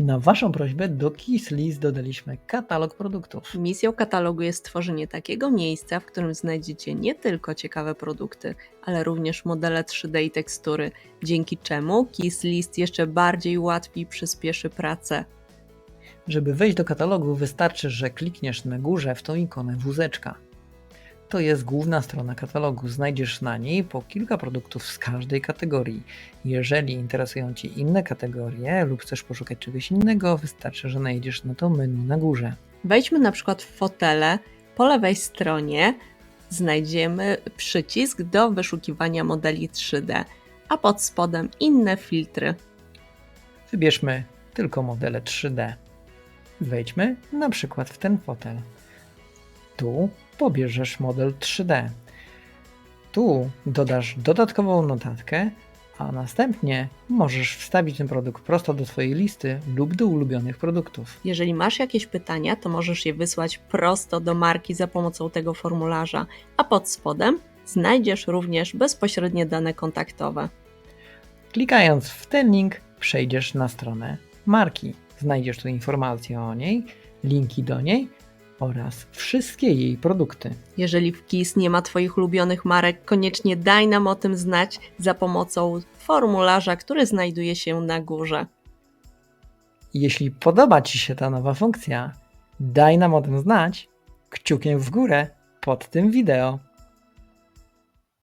Na Waszą prośbę do Kiss List dodaliśmy katalog produktów. Misją katalogu jest stworzenie takiego miejsca, w którym znajdziecie nie tylko ciekawe produkty, ale również modele 3D i tekstury, dzięki czemu Kiss List jeszcze bardziej ułatwi i przyspieszy pracę. Żeby wejść do katalogu, wystarczy, że klikniesz na górze w tą ikonę wózeczka. To jest główna strona katalogu. Znajdziesz na niej po kilka produktów z każdej kategorii. Jeżeli interesują Cię inne kategorie lub chcesz poszukać czegoś innego, wystarczy, że najedziesz na to menu na górze. Wejdźmy na przykład w fotele. Po lewej stronie znajdziemy przycisk do wyszukiwania modeli 3D, a pod spodem inne filtry. Wybierzmy tylko modele 3D. Wejdźmy na przykład w ten fotel. Tu pobierzesz model 3D. Tu dodasz dodatkową notatkę, a następnie możesz wstawić ten produkt prosto do Twojej listy lub do ulubionych produktów. Jeżeli masz jakieś pytania, to możesz je wysłać prosto do marki za pomocą tego formularza, a pod spodem znajdziesz również bezpośrednie dane kontaktowe. Klikając w ten link, przejdziesz na stronę marki. Znajdziesz tu informacje o niej, linki do niej oraz wszystkie jej produkty. Jeżeli w KIS nie ma Twoich ulubionych marek, koniecznie daj nam o tym znać za pomocą formularza, który znajduje się na górze. Jeśli podoba Ci się ta nowa funkcja, daj nam o tym znać kciukiem w górę pod tym wideo.